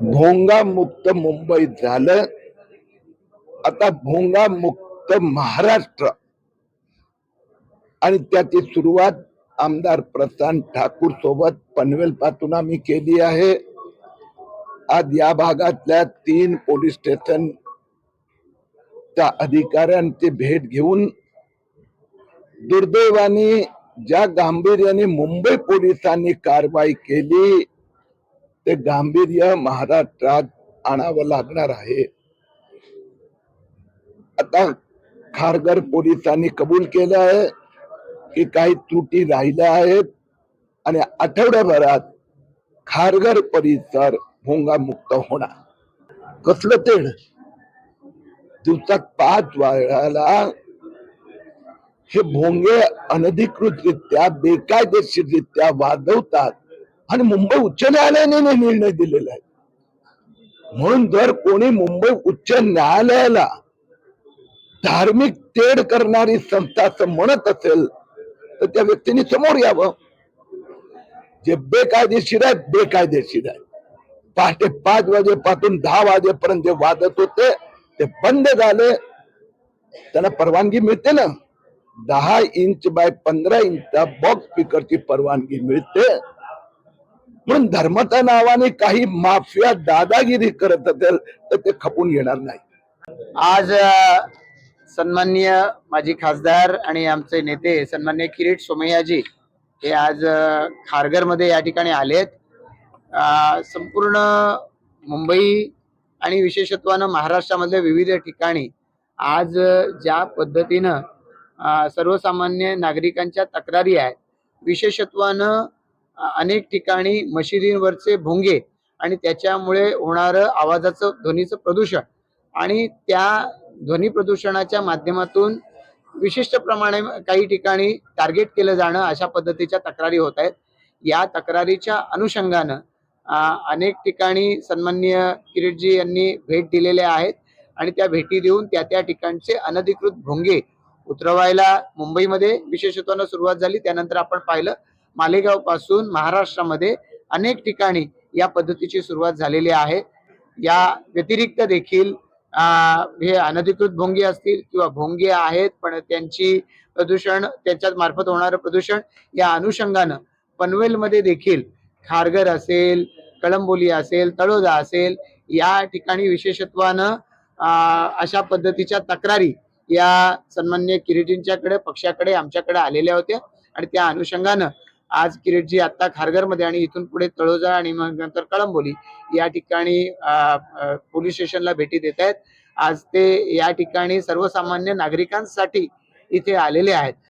भोंगा मुक्त मुंबई झालं. आता भोंगा मुक्त महाराष्ट्र. आणि त्याची सुरुवात आमदार प्रशांत ठाकूर सोबत पनवेल पासून आम्ही केली आहे. आज या भागातल्या तीन पोलीस स्टेशन त्या अधिकाऱ्यांची भेट घेऊन दुर्दैवाने ज्या गांभीर्याने मुंबई पोलिसांनी कारवाई केली ते गांभीर्य महाराष्ट्रात आणावं लागणार आहे. आता खारघर पोलिसांनी कबूल केलं आहे की काही त्रुटी राहिल्या आहेत आणि आठवड्याभरात खारघर परिसर भोंगा मुक्त होणार. कसलं तेढ? दिवसात पाच वेळाला हे भोंगे अनधिकृतरित्या बेकायदेशीररित्या वाजवतात. आणि मुंबई उच्च न्यायालयाने निर्णय दिलेला आहे. म्हणून जर कोणी मुंबई उच्च न्यायालयाला धार्मिक तेढ करणारी संस्था असं म्हणत असेल तर त्या व्यक्तीने समोर यावं. जे बेकायदेशीर आहे बेकायदेशीर आहे पहाटे पाच वाजेपासून दहा वाजेपर्यंत जे वाजत होते ते बंद झाले. त्यांना परवानगी मिळते ना. दहा इंच बाय पंधरा इंचचा बॉक्स स्पीकरची परवानगी मिळते. म्हणून धर्माच्या नावाने काही माफिया दादागिरी करत असेल तर ते खपून घेणार नाही. आज सन्मान्य सन्माननीय माजी खासदार आणि आमचे नेते सन्मान्य किरीट सोमय्याजी हे आज खारघरमध्ये या ठिकाणी आलेत. संपूर्ण मुंबई आणि विशेषत्वानं महाराष्ट्रामधल्या विविध ठिकाणी आज ज्या पद्धतीनं सर्वसामान्य नागरिकांच्या तक्रारी आहेत विशेषत्वानं अनेक ठिकाणी मशिदींवरचे भोंगे आणि त्याच्यामुळे होणारं आवाजाचं ध्वनीचं प्रदूषण. आणि त्या ध्वनी प्रदूषणाच्या माध्यमातून विशिष्ट प्रमाणे काही ठिकाणी टार्गेट केलं जाणं अशा पद्धतीच्या तक्रारी होत आहेत. या तक्रारीच्या अनुषंगानं अनेक ठिकाणी सन्मान्य किरीटजी यांनी भेट दिलेल्या आहेत आणि त्या भेटी देऊन त्या त्या ठिकाणचे अनधिकृत भोंगे उतरवायला मुंबईमध्ये विशेषत्वानं सुरुवात झाली. त्यानंतर आपण पाहिलं मालेगावपासून महाराष्ट्रामध्ये अनेक ठिकाणी या पद्धतीची सुरुवात झालेली आहे. या व्यतिरिक्त देखील हे अनधिकृत भोंगे असतील किंवा भोंगे आहेत पण त्यांची प्रदूषण त्याच्यात मार्फत होणारं प्रदूषण या अनुषंगानं पनवेलमध्ये देखील खारघर असेल कळंबोली असेल तळोदा असेल या ठिकाणी विशेषत्वानं अशा पद्धतीच्या तक्रारी या सन्मान्य किरीटींच्याकडे पक्षाकडे आमच्याकडे आलेल्या होत्या. आणि त्या अनुषंगानं आज किरीटजी आता खारघरमध्ये आणि इथून पुढे तळोजा आणि मग नंतर कळंबोली या ठिकाणी पोलीस स्टेशनला भेटी देत आहेत. आज ते या ठिकाणी सर्वसामान्य नागरिकांसाठी इथे आलेले आहेत.